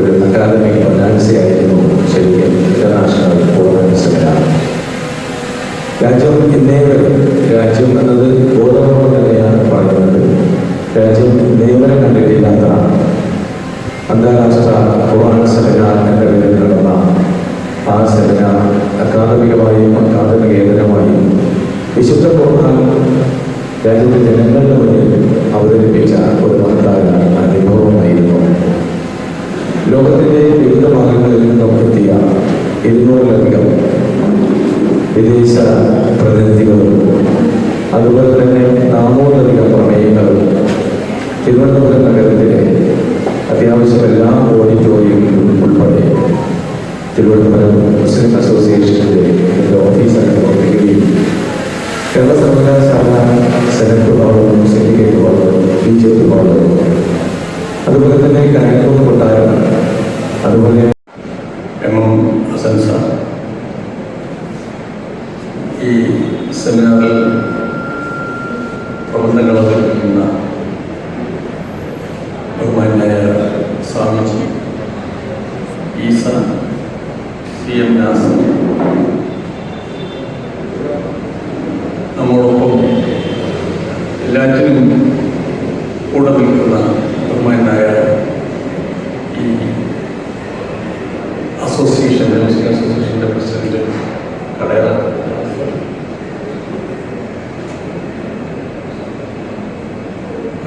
ഒരു അക്കാദമിക് ഫിനാൻസി ആയിരുന്നു ശരിക്കും ഇന്റർനാഷണൽ ഖുർആൻ സെമിനാർ രാജ്യം ഇന്നേ വരെ രാജ്യം എന്നത് ബോധപൂർവം തന്നെയാണ് പറയുന്നത്. രാജ്യം ഇന്നേ വരെ അന്താരാഷ്ട്ര ഖുർആൻ സെമിനാർ എന്ന പേരിൽ നടന്ന ആ സെമിനാർ അക്കാദമികമായും അക്കാദമികേതരമായും വിശുദ്ധ ഖുർആൻ രാജ്യത്തെ ജനങ്ങളുടെ മുന്നിൽ അവതരിപ്പിച്ച ഒരു മഹത്തായ ഇരുന്നൂറിലധികം വിദേശ പ്രതിനിധികളും അതുപോലെ തന്നെ നാനൂറിലധികം പ്രമേയങ്ങളും തിരുവനന്തപുരം നഗരത്തിലെ അത്യാവശ്യം എല്ലാ ഓഡിറ്റോറിയങ്ങളിലും ഉൾപ്പെടെ തിരുവനന്തപുരം മുസ്ലിം അസോസിയേഷന്റെ ഓഫീസായിട്ട് പ്രവർത്തിക്കുകയും കേരള സർവകലാശാല സെനറ്റ് ഭാഗവും സിൻഡിക്കേറ്റ് ഭാഗവും ബി ജെ പി ഭാഗവും അതുപോലെ തന്നെ കനക്കൂർ കൊട്ടാരം അതുപോലെ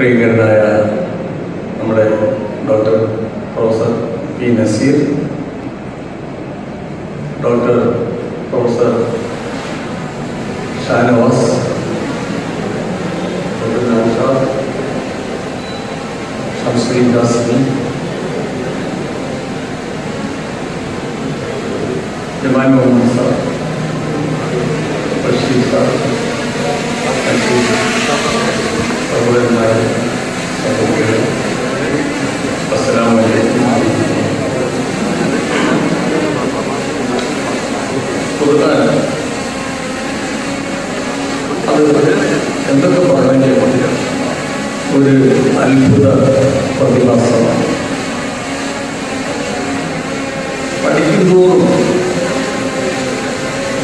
പ്രിയങ്കരനായ നമ്മുടെ doctor professor P Naseer doctor professor Shanavas doctor Naushad Shamsuddin ദാസിനി Jamal Muhammad sir Basheer sir മറ്റു ഖുർആൻ അത് എന്തൊക്കെ പറഞ്ഞാലും ഒരു അത്ഭുത പ്രതിഭാസമാണ് പഠിക്കുന്തോറും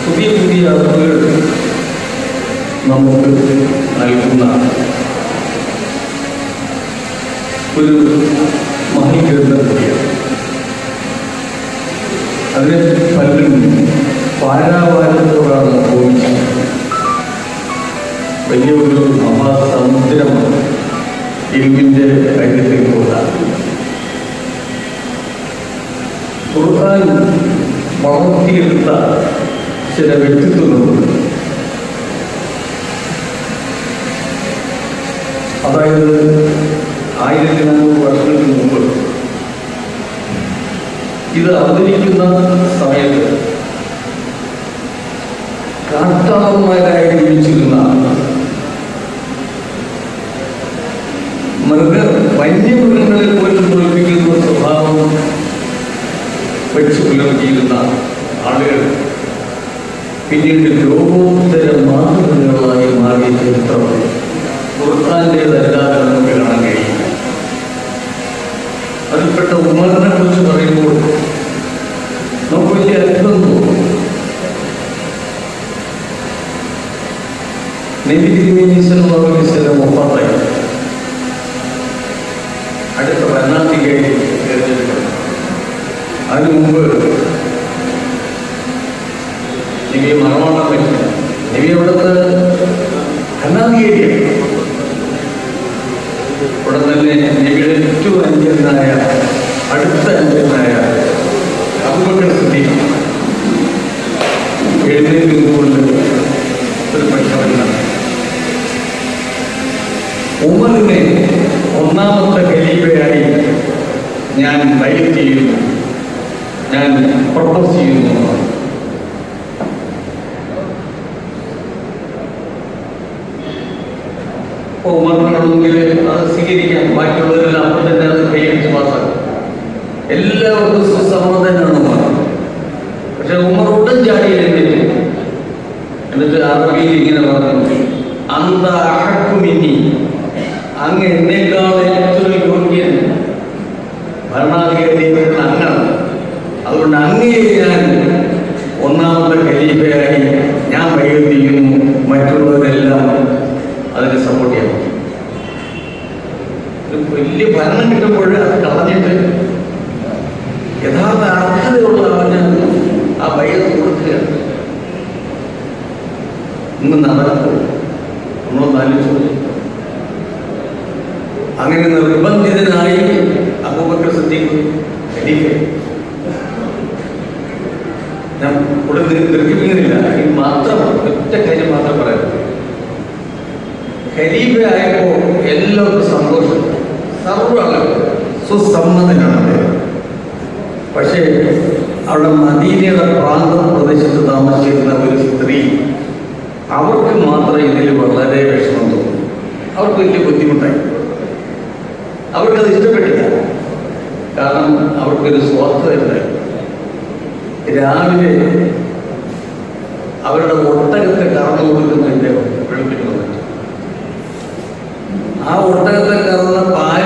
പുതിയ പുതിയ അറിവുകൾ നമുക്ക് നൽകുന്ന ഒരു മഹിഗ്രന്ഥം കൂടിയാണ് അതിനെ പലരും പാരാവാരത്തോടാണ് വലിയൊരു മഹാസമുദ്രമാണ് ഇരുവിന്റെ കാര്യത്തിൽ കൂടാണ് ഖുർആൻ വളർത്തിയെടുത്ത ചില വ്യക്തിത്വങ്ങളുണ്ട്. അതായത് ആയിരത്തി നാനൂറ് വർഷങ്ങൾക്ക് മുമ്പ് ഇത് അവതരിക്കുന്ന സമയത്ത് കാട്ടാളന്മാരായി ജീവിച്ചിരുന്ന മൃഗ വന്യമൃഗങ്ങളെ പോലും തോൽപ്പിക്കുന്ന സ്വഭാവം വെച്ച് പുലർത്തിയിരുന്ന ആളുകൾ പിന്നീട് ലോകോത്തര മാതൃകകളായി മാറിയ ചരിത്രം ഖുർആാന്റേതല്ലാതെ നമുക്ക് കാണാൻ കഴിയും അതിൽപ്പെട്ട ഉമറിനെ കുറിച്ച് പറയുമ്പോൾ നമുക്ക് വലിയ അത്ഭുതം തോന്നും. നബി തിരുമേനീശ്വരം സർവീസിന്റെ ഒപ്പാത്തായി അടുത്ത ഭരണാധികാരി അതിനു മുമ്പ് നബിയെ മറമാടാൻ പറ്റില്ല. നബി അവിടുത്തെ ഭരണാധികാരിയാണ് ഉടൻ തന്നെ നബിയുടെ ഏറ്റവും അനുജനായ അടുത്ത അനുജനായ അബുബക്കർ സിദ്ദീഖ് എഴുന്നേറ്റ് നിന്നുകൊണ്ട് ഒരു പ്രഖ്യാപനം ഉമറിനെ ഒന്നാമത്തെ ഖലീഫയായി ഞാൻ റൈറ്റ് ചെയ്യുന്നു. ഞാൻ പ്രൊപ്പോസ് ചെയ്യുന്നു. ഉമറിനാണെങ്കിൽ അത് സ്വീകരിക്കാം. ബാക്കിയുള്ളവരെല്ലാം അപ്പം തന്നെ അത് കൈയടിച്ച് പാസ്സാക്കും. എല്ലാവർക്കും സുസമ്മതനാണ് ഉമർ പക്ഷെ ഉമർ ഉടൻ ചാടി എന്നിട്ട് അറബിയിൽ ഇങ്ങനെ പറഞ്ഞു അന്ത അഹക്കുമിനി. അങ്ങ് അതുകൊണ്ട് അങ്ങേ ഞാൻ ഒന്നാമത്തെ ഖലീഫയായി ഞാൻ ചെയ്യുന്നു മറ്റുള്ളവരെല്ലാം അതിനെ സപ്പോർട്ട് ചെയ്യാം വലിയ ഭരണം കിട്ടുമ്പോൾ അത് കളഞ്ഞിട്ട് യഥാർത്ഥ അർഹതയുള്ള അവന് ആ ബൈഅത്ത് കൊടുക്കുകയാണ് ഇന്ന് നടക്കും. നമ്മളൊന്ന് ആലോചിച്ചു അങ്ങനെ നിർബന്ധിതനായി അബൂബക്കർ സിദ്ദീഖ് ഖലീഫ ഞാൻ ഇവിടെ ദീർഘിപ്പിക്കുന്നില്ല ഈ മാത്രം ഒറ്റ കാര്യം മാത്രം പറയാം. ഖലീഫയായപ്പോൾ എല്ലാവർക്കും സന്തോഷം. ആളുകൾ സുസമ്മതനാണ്. അദ്ദേഹം പക്ഷേ അവിടെ മദീനയുടെ പ്രാന്ത പ്രദേശത്ത് താമസിച്ചിരുന്ന ഒരു സ്ത്രീ അവർക്ക് മാത്രം ഇതിൽ വളരെ വിഷമം തോന്നി. അവർക്ക് വലിയ ബുദ്ധിമുട്ടായി. അവർക്കത് ഇഷ്ടപ്പെട്ടില്ല. കാരണം അവർക്കൊരു സ്വാർത്ഥതയുണ്ടായി രാവിലെ അവരുടെ ഒട്ടകത്തെ കറന്നു കൊടുക്കുന്നതിന്റെ വെളുപ്പിന് ആ ഒട്ടകത്തെ കറന്ന പാൽ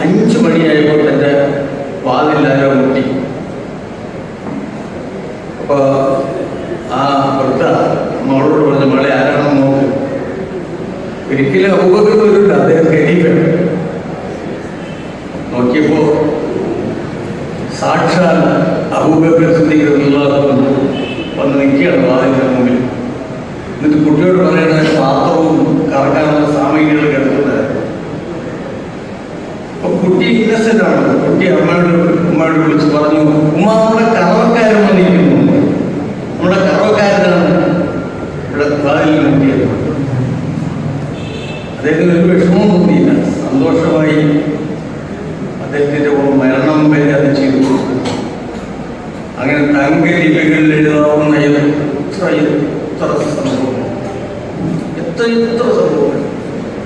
അഞ്ചു മണിയായപ്പോൾ തന്റെ വാതില്ലാരോ മുട്ടി. അപ്പൊ ആ വൃദ്ധ മോളോട് പറഞ്ഞ മോളെ ആരാണെന്ന് നോക്ക്. ഒരിക്കലും അബൂബക്കർ വരില്ല അദ്ദേഹം ഖലീഫയാണ് നോക്കിയപ്പോ സാക്ഷാൽ അബൂബക്കർ സിദ്ദീഖ് വന്ന് നിൽക്കുകയാണ് വാതിലിന്റെ മുമ്പിൽ. എന്നിട്ട് കുട്ടിയോട് പറയണ ആണ് കുട്ടി അമ്മയോട് ഉമ്മയോട് വിളിച്ച് പറഞ്ഞു ഉമ്മ നമ്മുടെ കറവക്കാരൻ വന്നിരിക്കുന്നു. നമ്മുടെ കറവക്കാരനാണ് ഇവിടെ വാതിലിൽ നോക്കിയത് അദ്ദേഹത്തിന് ഒരു വിഷമവും തോന്നിയില്ല. സന്തോഷമായി അദ്ദേഹത്തിന്റെ മരണം വരെ അത് ചെയ്തു. അങ്ങനെ തങ്ക ലിപികളിൽ എഴുതാവുന്ന എത്ര എത്ര സംഭവം. എത്ര എത്ര സംഭവം.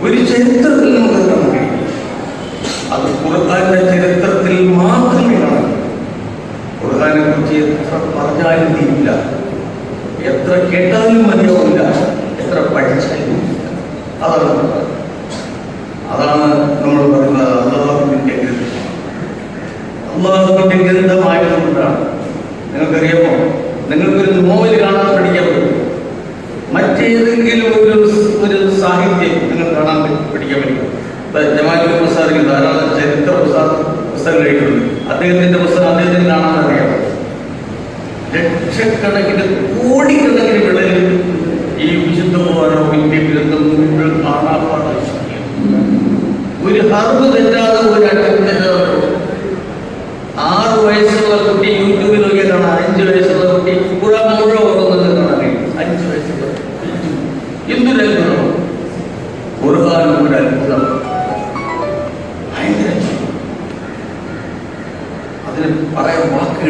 ഒരു ചരിത്രത്തിൽ നമുക്ക് അത് ഖുർആന്റെ ചരിത്രത്തിൽ മാത്രമേ കാണൂ ഖുർആനെ കുറിച്ച് എത്ര പറഞ്ഞാലും തീരില്ല. എത്ര കേട്ടാലും മതിയാവില്ല. എത്ര പഠിച്ചാലും അതാണ് പറ്റും ജമാൽ പുസ്തകം ധാരാളം ചരിത്ര പുസ്തകം എഴുതിയിട്ടുണ്ട്. അദ്ദേഹത്തിന്റെ പുസ്തകം അദ്ദേഹത്തിന് കാണാൻ അറിയാം. ലക്ഷക്കണക്കിന് കോടിക്കണക്കിന് വിളയിൽ ഈ വിശുദ്ധ പോകാനോ വലിയ ഗ്രന്ഥം കാണാൻ ഒരു ഹർബ് തെറ്റാതെ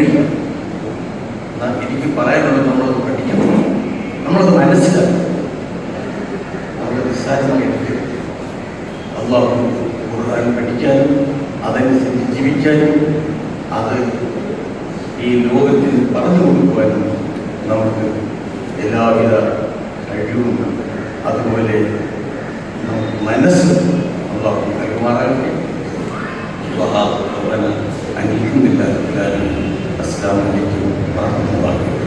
വാക്കുകളില്ല എനിക്ക് പറയാനുള്ളത് നമ്മളത് പഠിക്കണം. നമ്മളത് മനസ്സിലാക്കണം. നമ്മൾ നിസ്സാരമായി അള്ളാഹു ഖുർആൻ പഠിക്കാനും അതനുസരിച്ച് ജീവിക്കാനും അത് ഈ ലോകത്തിൽ പറഞ്ഞു കൊടുക്കുവാനും നമുക്ക് എല്ലാവിധ കഴിവും അതുപോലെ നമുക്ക് മനസ്സ് അള്ളാഹു കൈമാറാകട്ടെ അംഗീകരിക്കുന്നില്ല അവന Ассаламу алейкум ва